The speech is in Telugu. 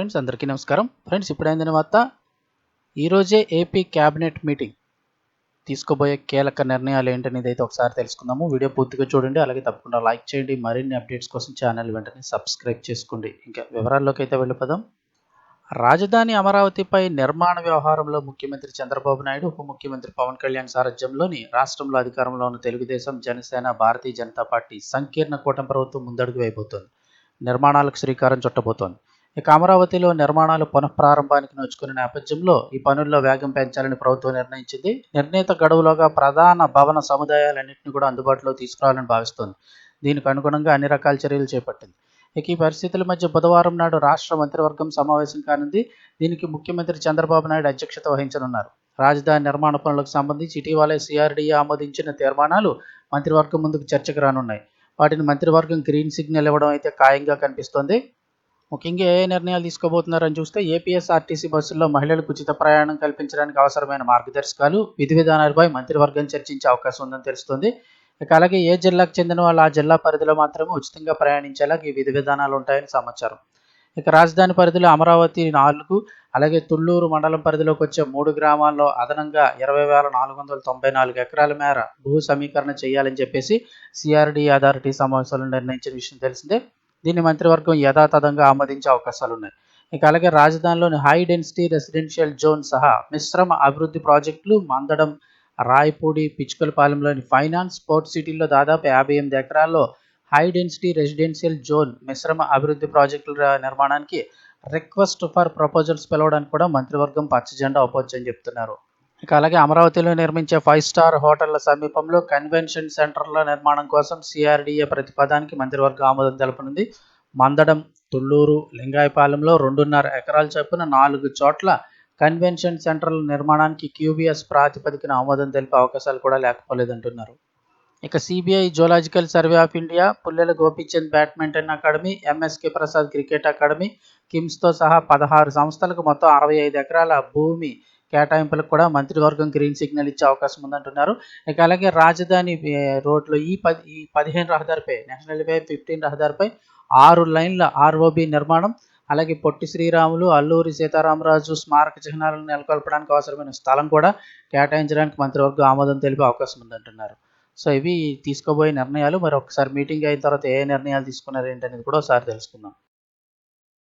ఫ్రెండ్స్ అందరికీ నమస్కారం. ఫ్రెండ్స్ ఇప్పుడైన తర్వాత ఈరోజే ఏపీ క్యాబినెట్ మీటింగ్ తీసుకోబోయే కీలక నిర్ణయాలు ఏంటనేది అయితే ఒకసారి తెలుసుకుందాము. వీడియో పూర్తిగా చూడండి అలాగే తప్పకుండా లైక్ చేయండి. మరిన్ని అప్డేట్స్ కోసం ఛానల్ వెంటనే సబ్స్క్రైబ్ చేసుకోండి. ఇంకా వివరాల్లోకి అయితే వెళ్ళిపోదాం. రాజధాని అమరావతిపై నిర్మాణ వ్యవహారంలో ముఖ్యమంత్రి చంద్రబాబు నాయుడు ఉప ముఖ్యమంత్రి పవన్ కళ్యాణ్ సారథ్యంలోని రాష్ట్రంలో అధికారంలో ఉన్న తెలుగుదేశం జనసేన భారతీయ జనతా పార్టీ సంకీర్ణ కూటమి ప్రభుత్వం ముందడుగు వేయబోతోంది. నిర్మాణాలకు శ్రీకారం చుట్టబోతోంది. ఇక అమరావతిలో నిర్మాణాలు పునఃప్రారంభానికి నోచుకున్న నేపథ్యంలో ఈ పనుల్లో వేగం పెంచాలని ప్రభుత్వం నిర్ణయించింది. నిర్ణీత గడువులోగా ప్రధాన భవన సముదాయాలన్నింటినీ కూడా అందుబాటులో తీసుకురావాలని భావిస్తోంది. దీనికి అనుగుణంగా అన్ని రకాల చర్యలు చేపట్టింది. ఇక ఈ పరిస్థితుల మధ్య బుధవారం నాడు రాష్ట్ర మంత్రివర్గం సమావేశం కానుంది. దీనికి ముఖ్యమంత్రి చంద్రబాబు నాయుడు అధ్యక్షత వహించనున్నారు. రాజధాని నిర్మాణ పనులకు సంబంధించి ఇటీవలే సిఆర్డీఏ ఆమోదించిన తీర్మానాలు మంత్రివర్గం ముందుకు చర్చకు రానున్నాయి. వాటిని మంత్రివర్గం గ్రీన్ సిగ్నల్ ఇవ్వడం అయితే ఖాయంగా కనిపిస్తోంది. ముఖ్యంగా ఏ నిర్ణయాలు తీసుకోబోతున్నారని చూస్తే ఏపీఎస్ఆర్టీసీ బస్సుల్లో మహిళలకు ఉచిత ప్రయాణం కల్పించడానికి అవసరమైన మార్గదర్శకాలు విధి విధానాలపై మంత్రివర్గం చర్చించే అవకాశం ఉందని తెలుస్తుంది. ఇక అలాగే ఏ జిల్లాకు చెందిన వాళ్ళు ఆ జిల్లా పరిధిలో మాత్రమే ఉచితంగా ప్రయాణించేలా ఈ విధి విధానాలు ఉంటాయని సమాచారం. ఇక రాజధాని పరిధిలో అమరావతి నాలుగు అలాగే తుళ్ళూరు మండలం పరిధిలోకి వచ్చే మూడు గ్రామాల్లో అదనంగా ఇరవై వేల నాలుగు వందల తొంభై నాలుగు ఎకరాల మేర భూ సమీకరణ చేయాలని చెప్పేసి సిఆర్డీ అథారిటీ సమావేశంలో నిర్ణయించిన విషయం తెలిసిందే. దీన్ని మంత్రివర్గం యథాతథంగా ఆమోదించే అవకాశాలు ఉన్నాయి ఇక అలాగే రాజధానిలోని హై డెన్సిటీ రెసిడెన్షియల్ జోన్ సహా మిశ్రమ అభివృద్ధి ప్రాజెక్టులు మందడం రాయపూడి పిచ్చుకలపాలెంలోని ఫైనాన్స్ స్పోర్ట్స్ సిటీల్లో దాదాపు యాభై ఎనిమిది ఎకరాల్లో హై డెన్సిటీ రెసిడెన్షియల్ జోన్ మిశ్రమ అభివృద్ధి ప్రాజెక్టుల నిర్మాణానికి రిక్వెస్ట్ ఫర్ ప్రపోజల్స్ పిలవడానికి కూడా మంత్రివర్గం పచ్చజెండా అవ్వచ్చని చెప్తున్నారు. ఇక అలాగే అమరావతిలో నిర్మించే ఫైవ్ స్టార్ హోటళ్ళ సమీపంలో కన్వెన్షన్ సెంటర్ల నిర్మాణం కోసం సిఆర్డీఏ ప్రతిపాదానికి మంత్రివర్గం ఆమోదం తెలపనుంది. మందడం తుళ్ళూరు లింగాయపాలెంలో రెండున్నర ఎకరాల చొప్పున నాలుగు చోట్ల కన్వెన్షన్ సెంటర్ల నిర్మాణానికి క్యూబీఎస్ ప్రాతిపదికన ఆమోదం తెలిపే అవకాశాలు కూడా లేకపోలేదంటున్నారు. ఇక CBI zoological survey of India Pullela Gopichand badminton academy MSK Prasad cricket academy కిమ్స్తో సహా పదహారు సంస్థలకు మొత్తం అరవై ఐదు ఎకరాల భూమి కేటాయింపులకు కూడా మంత్రివర్గం గ్రీన్ సిగ్నల్ ఇచ్చే అవకాశం ఉందంటున్నారు. ఇక అలాగే రాజధాని రోడ్లో ఈ పది ఈ పదిహేను రహదారిపై నేషనల్ హైవే ఫిఫ్టీన్ రహదారిపై ఆరు లైన్ల ఆర్ఓబి నిర్మాణం అలాగే పొట్టి శ్రీరాములు అల్లూరి సీతారామరాజు స్మారక చిహ్నాలను నెలకొల్పడానికి అవసరమైన స్థలం కూడా కేటాయించడానికి మంత్రివర్గం ఆమోదం తెలిపే అవకాశం ఉందంటున్నారు. సో ఇవి తీసుకోబోయే నిర్ణయాలు మరి ఒకసారి మీటింగ్ అయిన తర్వాత ఏ నిర్ణయాలు తీసుకున్నారు ఏంటనేది కూడా ఒకసారి తెలుసుకుందాం.